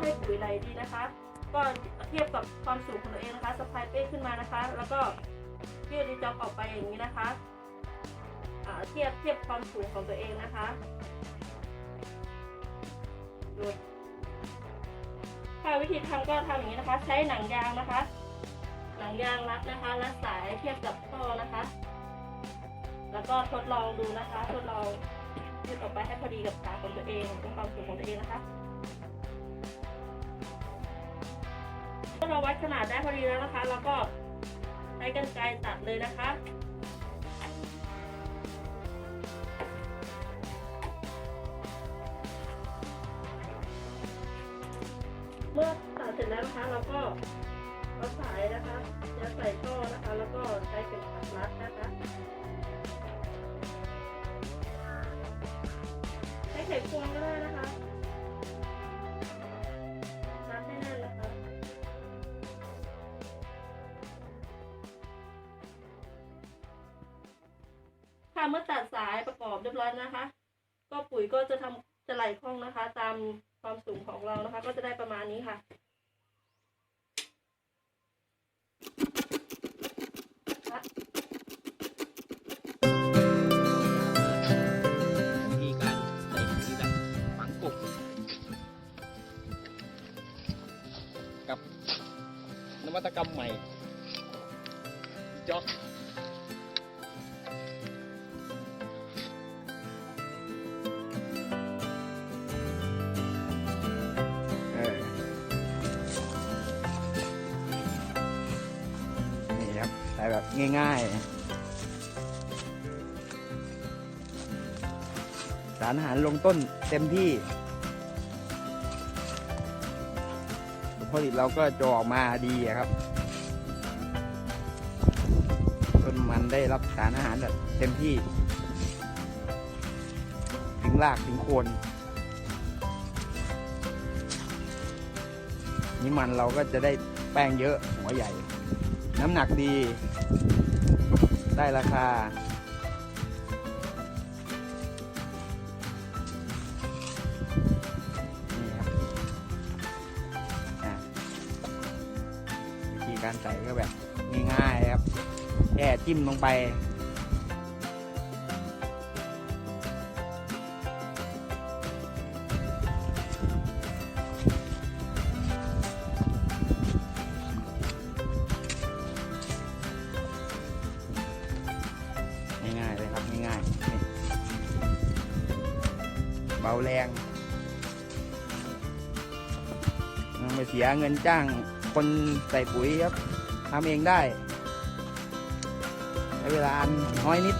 ให้ปุ๋ยไหลดีนะคะ ก็เทียบกับความสูงของตัวเองนะคะสะพายเป้ขึ้นมานะคะ แล้วก็ยืดดีจอบออกไปอย่างนี้นะคะอ่าเทียบเทียบความสูงของตัวเองนะคะดูถ้าวิธีทำก็ทำอย่างนี้นะคะ ใช้หนังยางนะคะ หนังยางรัดนะคะรัดสายเทียบกับท่อนะคะ แล้วก็ทดลองดูนะคะ ทดลองยืดออกไปให้พอดีกับขาของตัวเองเป็นความสูงของตัวเองนะคะ เมื่อเราวัดขนาดได้พอดีแล้วนะคะ แล้วก็ใช้กรรไกรตัดเลยนะคะเมื่อตัดเสร็จแล้วนะคะ เราก็เอาสายนะคะจะใส่ท่อนะคะ แล้วก็ใช้เข็มขัดรัดนะคะใช้ไขควงก็ได้นะคะ ค่ะเมื่อตัดสายประกอบเรียบร้อยนะคะ ก็ปุ๋ยก็จะทำจะไหลคล่องนะคะ ตามความสูงของเรานะคะ ก็จะได้ประมาณนี้ค่ะวิธีการใส่ปุ๋ยแบบฝังกบกับนวัตกรรมใหม่จ็อก ครับใส่แบบง่ายๆ สารอาหารลงต้นเต็มที่ผลผลิตเราก็จะออกมาดีครับต้นมันได้รับสารอาหารแบบเต็มที่ ถึงรากถึงโคนนี่มันเราก็จะได้แป้งเยอะหัวใหญ่ น้ำหนักดี ได้ราคา นี่ครับวิธีการใส่ก็แบบง่ายๆครับ แค่จิ้มลงไป เบาแรงไม่เสียเงินจ้างคนใส่ปุ๋ยครับทำเองได้ใช้เวลาน้อยนิด